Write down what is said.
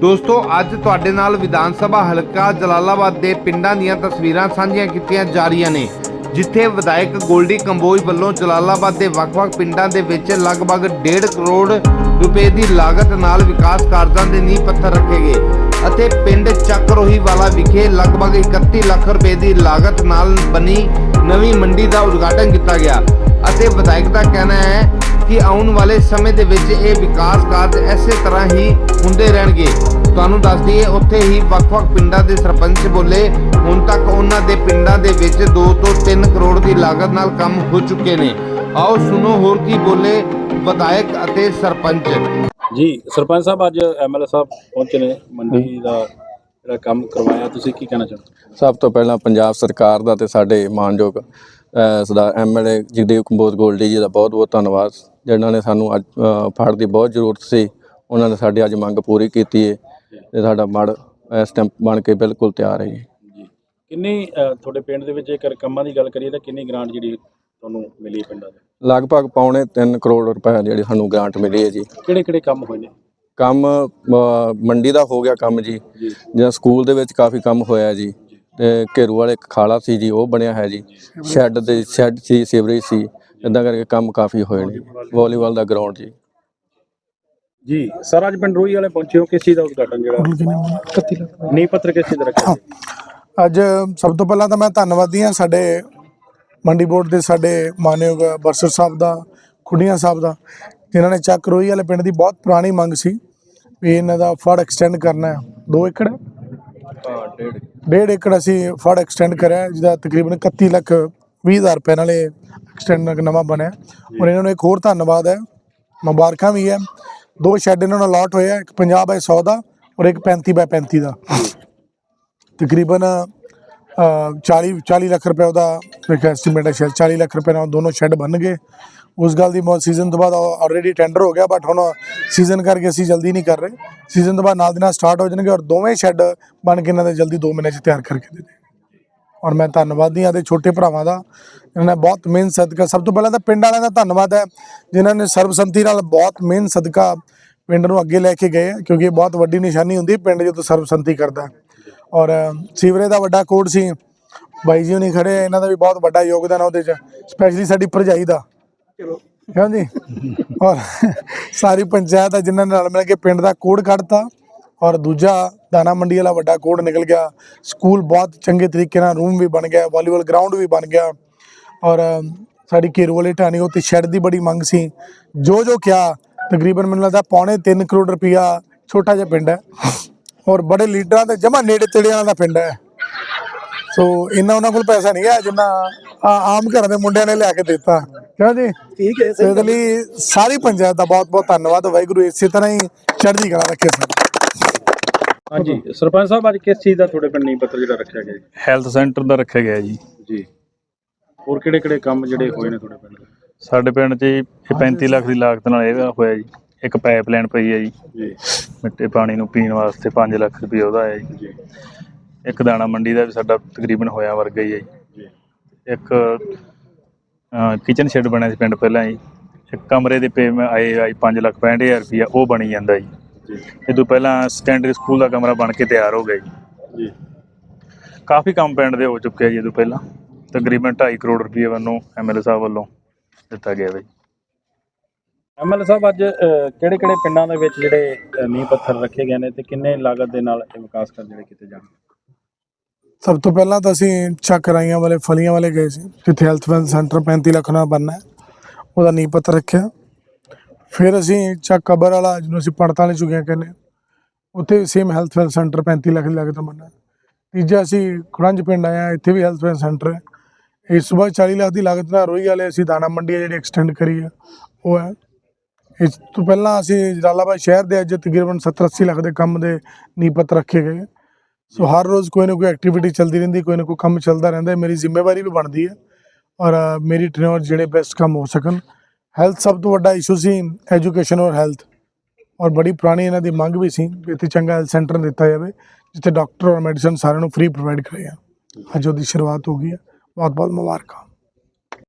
ਦੋਸਤੋ, ਅੱਜ ਤੁਹਾਡੇ ਨਾਲ ਵਿਧਾਨ ਸਭਾ ਹਲਕਾ ਜਲਾਲਾਬਾਦ ਦੇ ਪਿੰਡਾਂ ਦੀਆਂ ਤਸਵੀਰਾਂ ਸਾਂਝੀਆਂ ਕੀਤੀਆਂ ਜਾ ਰਹੀਆਂ ਨੇ, ਜਿੱਥੇ ਵਿਧਾਇਕ ਗੋਲਡੀ ਕੰਬੋਜ ਵੱਲੋਂ ਜਲਾਲਾਬਾਦ ਦੇ ਵੱਖ-ਵੱਖ ਪਿੰਡਾਂ ਦੇ ਵਿੱਚ ਲਗਭਗ 1.5 ਕਰੋੜ ਰੁਪਏ ਦੀ ਲਾਗਤ ਨਾਲ ਵਿਕਾਸ ਕਾਰਜਾਂ ਦੇ ਨੀਂਹ ਪੱਥਰ ਰੱਖੇ ਗਏ ਅਤੇ ਪਿੰਡ ਚੱਕਰੋਹੀ ਵਾਲਾ ਵਿਖੇ ਲਗਭਗ 31 ਲੱਖ ਰੁਪਏ ਦੀ ਲਾਗਤ ਨਾਲ ਬਣੀ ਨਵੀਂ ਮੰਡੀ ਦਾ ਉਦਘਾਟਨ ਕੀਤਾ ਗਿਆ। ਅਤੇ ਵਿਧਾਇਕ ਦਾ ਕਹਿਣਾ ਹੈ ਕਿ ਆਉਣ ਵਾਲੇ ਸਮੇਂ ਦੇ ਵਿੱਚ ਇਹ ਵਿਕਾਸ ਕਾਰਜ ਐਸੇ ਤਰ੍ਹਾਂ ਹੀ ਹੁੰਦੇ ਰਹਿਣਗੇ। ਤੁਹਾਨੂੰ ਦੱਸ ਦਈਏ ਉੱਥੇ ਹੀ ਵੱਖ-ਵੱਖ ਪਿੰਡਾਂ ਦੇ ਸਰਪੰਚ ਬੋਲੇ। ਹੁਣ ਤੱਕ ਉਹਨਾਂ ਦੇ ਪਿੰਡਾਂ ਦੇ ਵਿੱਚ 2 ਤੋਂ 3 ਕਰੋੜ ਦੀ ਲਾਗਤ ਨਾਲ ਕੰਮ ਹੋ ਚੁੱਕੇ ਨੇ। ਆਓ ਸੁਣੋ ਹੋਰ ਕੀ ਬੋਲੇ ਵਿਧਾਇਕ ਅਤੇ ਸਰਪੰਚ। ਜੀ ਸਰਪੰਚ ਸਾਹਿਬ ਅੱਜ ਐਮਐਲਏ ਸਾਹਿਬ ਪਹੁੰਚੇ ਨੇ। ਮੰਡੀ ਦਾ ਜਿਹੜਾ ਕੰਮ ਕਰਵਾਇਆ ਤੁਸੀਂ ਕੀ ਕਹਿਣਾ ਚਾਹੁੰਦੇ ਹੋ ਸਭ ਤੋਂ ਪਹਿਲਾਂ ਪੰਜਾਬ ਸਰਕਾਰ ਦਾ ਤੇ ਸਾਡੇ ਮਾਨਯੋਗ ਸਰਦਾਰ ਐਮਐਲਏ ਜਗਦੇਵ ਕੰਬੋਜ ਗੋਲਡੀ ਜੀ ਦਾ ਬਹੁਤ-ਬਹੁਤ ਧੰਨਵਾਦ। ਜਿਨ੍ਹਾਂ ਨੇ ਸਾਨੂੰ ਅੱਜ ਫੜ ਦੀ ਬਹੁਤ ਜ਼ਰੂਰਤ ਸੀ ਉਹਨਾਂ ਨੇ ਸਾਡੀ ਅੱਜ ਮੰਗ ਪੂਰੀ ਕੀਤੀ ਹੈ ਤੇ ਸਾਡਾ ਮੜ ਇਸ ਟਾਈਮ ਬਣ ਕੇ ਬਿਲਕੁਲ ਤਿਆਰ ਹੈ ਜੀ। ਕਿੰਨੀ ਤੁਹਾਡੇ ਪਿੰਡ ਦੇ ਵਿੱਚ ਜੇਕਰ ਕੰਮਾਂ ਦੀ ਗੱਲ ਕਰੀਏ ਤਾਂ ਕਿੰਨੀ ਗ੍ਰਾਂਟ ਜਿਹੜੀ ਤੁਹਾਨੂੰ ਮਿਲੀ ਪਿੰਡਾਂ ਦੇ? ਲਗਭਗ ਪੌਣੇ 3 ਕਰੋੜ ਰੁਪਏ ਜਿਹੜੀ ਸਾਨੂੰ ਗ੍ਰਾਂਟ ਮਿਲੀ ਹੈ ਜੀ। ਕਿਹੜੇ ਕਿਹੜੇ ਕੰਮ ਹੋਏ ਨੇ? ਕੰਮ ਮੰਡੀ ਦਾ ਹੋ ਗਿਆ ਕੰਮ ਜੀ। ਜੀ। ਸਕੂਲ ਦੇ ਵਿੱਚ ਕਾਫੀ ਕੰਮ ਹੋਇਆ ਜੀ। ਤੇ ਘੇਰੂ ਵਾਲੇ ਖਾਲਾ ਸੀ ਜੀ ਉਹ ਬਣਿਆ ਹੈ ਜੀ। ਸ਼ੈੱਡ ਦੇ ਸ਼ੈੱਡ ਸੀ ਸੀਵਰੇਜ ਸੀ। ਇਦਾਂ ਕਰਕੇ ਕੰਮ ਕਾਫੀ ਹੋਏ ਨੇ। ਵਾਲੀਬਾਲ ਦਾ ਗਰਾਊਂਡ ਜੀ। ਜੀ ਸਰ ਅੱਜ ਪਿੰਡ ਰੋਈ ਵਾਲੇ ਪਹੁੰਚੇ ਹੋ ਕਿਸ ਚੀਜ਼ ਦਾ ਉਦਘਾਟਨ ਜਿਹੜਾ? ਨੀਂਹ ਪੱਥਰ ਕਿਸ ਚੀਜ਼ ਦਾ ਰੱਖਿਆ? ਅੱਜ ਸਭ ਤੋਂ ਪਹਿਲਾਂ ਤਾਂ ਮੈਂ ਧੰਨਵਾਦੀ ਹਾਂ ਸਾਡੇ ਮੰਡੀ ਬੋਰਡ ਦੇ ਸਾਡੇ ਮਾਨਯੋਗ ਬਰਸਰ ਸਾਹਿਬ ਦਾ ਖੁੱਡੀਆਂ ਸਾਹਿਬ ਦਾ ਜਿਨ੍ਹਾਂ ਨੇ ਚੱਕ ਰੋਈ ਵਾਲੇ ਪਿੰਡ ਦੀ ਬਹੁਤ ਪੁਰਾਣੀ ਮੰਗ ਸੀ ਵੀ ਇਹਨਾਂ ਦਾ ਫੜ ਐਕਸਟੈਂਡ ਕਰਨਾ ਹੈ। 2 ਏਕੜ? ਹਾਂ ਡੇਢ। ਡੇਢ ਏਕੜ ਅਸੀਂ ਫੜ ਐਕਸਟੈਂਡ ਕਰਿਆ ਜਿਹਦਾ ਤਕਰੀਬਨ 31 ਲੱਖ 20 ਹਜ਼ਾਰ ਰੁਪਏ ਨਾਲ ਇਹ ਐਕਸਟੈਂਡ ਨਵਾਂ ਬਣਿਆ। ਔਰ ਇਹਨਾਂ ਨੂੰ ਇੱਕ ਹੋਰ ਧੰਨਵਾਦ ਹੈ ਮੁਬਾਰਕਾਂ ਵੀ ਹੈ। ਦੋ ਸ਼ੈੱਡ ਇਹਨਾਂ ਨੂੰ ਅਲਾਟ ਹੋਇਆ ਇੱਕ 50 ਬਾਏ 100 ਦਾ ਔਰ ਇੱਕ 35 ਬਾਏ 35 ਦਾ। ਤਕਰੀਬਨ ਅ, 40 40 ਲੱਖ ਰੁਪਏ ਉਹਦਾ ਇੱਕ ਐਸਟੀਮੇਟ ਹੈ ਸ਼ਾਇਦ 40 ਲੱਖ ਰੁਪਏ ਨਾਲ ਦੋਨੋਂ ਸ਼ੈੱਡ ਬਣ ਗਏ। ਉਸ ਗੱਲ ਦੀ ਮੌ ਸੀਜ਼ਨ ਤੋਂ ਬਾਅਦ ਆਲਰੇਡੀ ਟੈਂਡਰ ਹੋ ਗਿਆ ਬਟ ਹੁਣ ਸੀਜ਼ਨ ਕਰਕੇ ਅਸੀਂ ਜਲਦੀ ਨਹੀਂ ਕਰ ਰਹੇ। ਸੀਜ਼ਨ ਤੋਂ ਬਾਅਦ ਨਾਲ ਦੀ ਨਾਲ ਸਟਾਰਟ ਹੋ ਜਾਣਗੇ ਔਰ ਦੋਵੇਂ ਸ਼ੈੱਡ ਬਣ ਕੇ ਇਹਨਾਂ ਦੇ ਜਲਦੀ 2 ਮਹੀਨੇ 'ਚ ਤਿਆਰ ਕਰਕੇ ਦੇ ਦੇ ਔਰ ਮੈਂ ਧੰਨਵਾਦੀ ਹਾਂ ਦੇ ਛੋਟੇ ਭਰਾਵਾਂ ਦਾ ਇਹਨਾਂ ਨੇ ਬਹੁਤ ਮਿਹਨਤ ਸਦਕਾ ਸਭ ਤੋਂ ਪਹਿਲਾਂ ਤਾਂ ਪਿੰਡ ਵਾਲਿਆਂ ਦਾ ਧੰਨਵਾਦ ਹੈ ਜਿਨ੍ਹਾਂ ਨੇ ਸਰਬਸੰਮਤੀ ਨਾਲ ਬਹੁਤ ਮਿਹਨਤ ਸਦਕਾ ਪਿੰਡ ਨੂੰ ਅੱਗੇ ਲੈ ਕੇ ਗਏ ਕਿਉਂਕਿ ਇਹ ਬਹੁਤ ਵੱਡੀ ਨਿਸ਼ਾਨੀ ਹੁੰਦੀ ਪਿੰਡ ਜਦੋਂ ਸਰਬਸੰਮਤੀ ਕਰਦਾ। ਔਰ ਸੀਵਰੇਜ ਦਾ ਵੱਡਾ ਕੋਡ ਸੀ ਬਾਈ ਜੀ ਹੁਣੀ ਖੜੇ ਆ, ਇਹਨਾਂ ਦਾ ਵੀ ਬਹੁਤ ਵੱਡਾ ਯੋਗਦਾਨ ਉਹਦੇ 'ਚ ਸਪੈਸ਼ਲੀ ਸਾਡੀ ਭਰਜਾਈ ਦਾ। ਹਾਂਜੀ ਔਰ ਸਾਰੀ ਪੰਚਾਇਤ ਆ ਜਿਨ੍ਹਾਂ ਨੇ ਨਾਲ ਮਿਲ ਕੇ ਪਿੰਡ ਦਾ ਕੋਡ ਕੱਢਤਾ ਔਰ ਦੂਜਾ ਦਾਣਾ ਮੰਡੀ ਵਾਲਾ ਵੱਡਾ ਕੋਡ ਨਿਕਲ ਗਿਆ। ਸਕੂਲ ਬਹੁਤ ਚੰਗੇ ਤਰੀਕੇ ਨਾਲ ਰੂਮ ਵੀ ਬਣ ਗਿਆ ਵਾਲੀਬਾਲ ਗਰਾਊਂਡ ਵੀ ਬਣ ਗਿਆ। ਔਰ ਸਾਡੀ ਘੇਰੂ ਵਾਲੀ ਢਾਣੀ ਉੱਤੇ ਸ਼ੈੱਡ ਦੀ ਬੜੀ ਮੰਗ ਸੀ। ਜੋ ਜੋ ਕਿਹਾ ਤਕਰੀਬਨ ਮੈਨੂੰ ਲੱਗਦਾ ਪੌਣੇ 3 ਕਰੋੜ ਰੁਪਇਆ ਛੋਟਾ ਜਿਹਾ ਪਿੰਡ ਹੈ। ਔਰ ਬੜੇ ਲੀਡਰਾਂ ਦੇ ਜਮਾ ਨੇੜੇ ਤੇੜਿਆਂ ਦਾ ਪਿੰਡ ਹੈ। ਸੋ ਇੰਨਾ ਉਹਨਾਂ ਕੋਲ ਪੈਸਾ ਨਹੀਂ ਹੈ ਜਿੰਨਾ ਆਮ ਘਰਾਂ ਦੇ ਮੁੰਡਿਆਂ ਨੇ ਲਿਆ ਕੇ ਦਿੱਤਾ। ਕਿਉਂ ਜੀ? ਠੀਕ ਹੈ ਇਹਦੇ ਲਈ ਸਾਰੀ ਪੰਚਾਇਤ ਦਾ ਬਹੁਤ ਬਹੁਤ ਧੰਨਵਾਦ। ਵਾਹਿਗੁਰੂ ਇਸੇ ਤਰ੍ਹਾਂ ਹੀ ਚੜ੍ਹਦੀ ਕਲਾ ਰੱਖੇ ਸਰ ਹਾਂਜੀ। ਸਰਪੰਚ ਸਾਹਿਬ ਅੱਜ ਕਿਸ ਚੀਜ਼ ਦਾ ਤੁਹਾਡੇ ਪਿੰਡ ਨੀਂਹ ਪੱਥਰ ਜਿਹੜਾ ਰੱਖਿਆ ਗਿਆ ਹੈਲਥ ਸੈਂਟਰ ਦਾ ਰੱਖਿਆ ਗਿਆ ਜੀ। ਜੀ। ਜੀ ਹੋਰ ਕਿਹੜੇ ਕਿਹੜੇ ਕੰਮ ਜਿਹੜੇ ਹੋਏ ਨੇ ਤੁਹਾਡੇ ਪਿੰਡ? ਸਾਡੇ ਪਿੰਡ 'ਚ ਜੀ ਇਹ 35 ਲੱਖ ਦੀ ਲਾਗਤ ਨਾਲ ਇਹ ਹੋਇਆ ਜੀ। ਇੱਕ ਪਾਈਪਲਾਈਨ ਪਈ ਹੈ ਜੀ। ਜੀ। ਮਿੱਟੇ ਪਾਣੀ ਨੂੰ ਪੀਣ ਵਾਸਤੇ 5 ਲੱਖ ਰੁਪਏ ਉਹਦਾ ਹੈ ਜੀ। ਜੀ। ਇੱਕ ਦਾਣਾ ਮੰਡੀ ਦਾ ਵੀ ਸਾਡਾ ਤਕਰੀਬਨ ਹੋਇਆ ਵਰਗਾ ਹੀ ਹੈ ਜੀ। ਜੀ। ਇੱਕ ਕਿਚਨ ਸ਼ੈੱਡ ਬਣਿਆ ਸੀ ਪਿੰਡ ਪਹਿਲਾਂ ਜੀ। ਇੱਕ ਕਮਰੇ ਦੇ ਪੇ ਆਏ ਆਈ 5 ਲੱਖ 65000 ਰੁਪਇਆ ਉਹ ਬਣੀ ਜਾਂਦਾ ਜੀ ਜੀ। ਇਹ ਤੋਂ ਪਹਿਲਾਂ ਸੈਕੰਡਰੀ ਸਕੂਲ ਦਾ ਕਮਰਾ ਬਣ ਕੇ ਤਿਆਰ ਹੋ ਗਿਆ ਜੀ। ਜੀ। ਕਾਫੀ ਕੰਮ ਪਿੰਡ ਦੇ ਹੋ ਚੁੱਕੇ ਆ ਜੀ ਇਹ ਤੋਂ ਪਹਿਲਾਂ। ਤਕਰੀਬਨ 2.5 ਕਰੋੜ ਰੁਪਏ ਵੱਲੋਂ ਐਮਐਲਏ ਸਾਹਿਬ ਵੱਲੋਂ ਦਿੱਤਾ ਗਿਆ ਜੀ। ਐਮਐਲਏ ਸਾਹਿਬ ਅੱਜ ਕਿਹੜੇ ਕਿਹੜੇ ਪਿੰਡਾਂ ਦੇ ਵਿੱਚ ਜਿਹੜੇ ਨੀਂਹ ਪੱਥਰ ਰੱਖੇ ਗਏ ਨੇ ਤੇ ਕਿੰਨੇ ਲਾਗਤ ਦੇ ਨਾਲ ਇਹ ਵਿਕਾਸ ਕਰ ਜਿਹੜੇ ਕੀਤੇ ਜਾਣਗੇ? ਸਭ ਤੋਂ ਪਹਿਲਾਂ ਤਾਂ ਅਸੀਂ ਚੱਕ ਰਾਈਆਂ ਵਾਲੇ ਫਲੀਆਂ ਵਾਲੇ ਗਏ ਸੀ। ਜਿੱਥੇ ਹੈਲਥ ਵੈਲ ਸੈਂਟਰ 35 ਲੱਖ ਨਾਲ ਬਣਨਾ ਹੈ। ਉਹਦਾ ਨੀਂਹ ਪੱਥਰ ਰੱਖਿਆ। ਫਿਰ ਅਸੀਂ ਚੱਕ ਕਬਰ ਵਾਲਾ ਜਿਹਨੂੰ ਅਸੀਂ ਪੜਤਾਲ ਚੁੱਕੇ ਕਹਿੰਦੇ ਹਾਂ, ਉੱਥੇ same health well centre 35 lakh ਦੀ ਲਾਗਤ ਮੰਨਣਾ ਤੀਜਾ ਅਸੀਂ ਖੜੰਜ ਪਿੰਡ ਆਇਆ ਇੱਥੇ ਵੀ ਹੈਲਥ ਵੈਲ ਸੈਂਟਰ ਹੈ। ਇਸ ਵਾਰ 40 ਲੱਖ ਦੀ ਲਾਗਤ ਨਾਲ ਰੋਈ ਵਾਲੇ ਅਸੀਂ ਦਾਣਾ ਮੰਡੀ ਜਿਹੜੀ ਐਕਸਟੈਂਡ ਕਰੀ ਹੈ ਉਹ ਹੈ। ਇਸ ਤੋਂ ਪਹਿਲਾਂ ਅਸੀਂ ਜਲਾਲਾਬਾਦ ਸ਼ਹਿਰ ਦੇ ਅੱਜ ਤਕਰੀਬਨ 70 80 ਲੱਖ ਦੇ ਕੰਮ ਦੇ ਨੀਂਹ ਪੱਥਰ ਰੱਖੇ ਗਏ ਸੋ ਹਰ ਰੋਜ਼ ਕੋਈ ਨਾ ਕੋਈ ਐਕਟੀਵਿਟੀ ਚੱਲਦੀ ਰਹਿੰਦੀ ਕੋਈ ਨਾ ਕੋਈ ਕੰਮ ਚੱਲਦਾ ਰਹਿੰਦਾ ਮੇਰੀ ਜ਼ਿੰਮੇਵਾਰੀ ਵੀ ਬਣਦੀ ਹੈ ਔਰ ਮੇਰੀ ਟ੍ਰੇਨਰ ਜਿਹੜੇ ਬੈਸਟ ਕੰਮ ਹੋ ਸਕਣ। ਹੈਲਥ ਸਭ ਤੋਂ ਵੱਡਾ ਇਸ਼ੂ ਸੀ ਐਜੂਕੇਸ਼ਨ ਔਰ ਹੈਲਥ ਔਰ ਬੜੀ ਪੁਰਾਣੀ ਇਹਨਾਂ ਦੀ ਮੰਗ ਵੀ ਸੀ ਕਿ ਇੱਥੇ ਚੰਗਾ ਹੈਲਥ ਸੈਂਟਰ ਦਿੱਤਾ ਜਾਵੇ, ਜਿੱਥੇ ਡਾਕਟਰ ਔਰ ਮੈਡੀਸਨ ਸਾਰਿਆਂ ਨੂੰ ਫ੍ਰੀ ਪ੍ਰੋਵਾਈਡ ਕਰੇ ਆ। ਅੱਜ ਉਹਦੀ ਸ਼ੁਰੂਆਤ ਹੋ ਗਈ ਹੈ ਬਹੁਤ ਬਹੁਤ ਮੁਬਾਰਕਾਂ।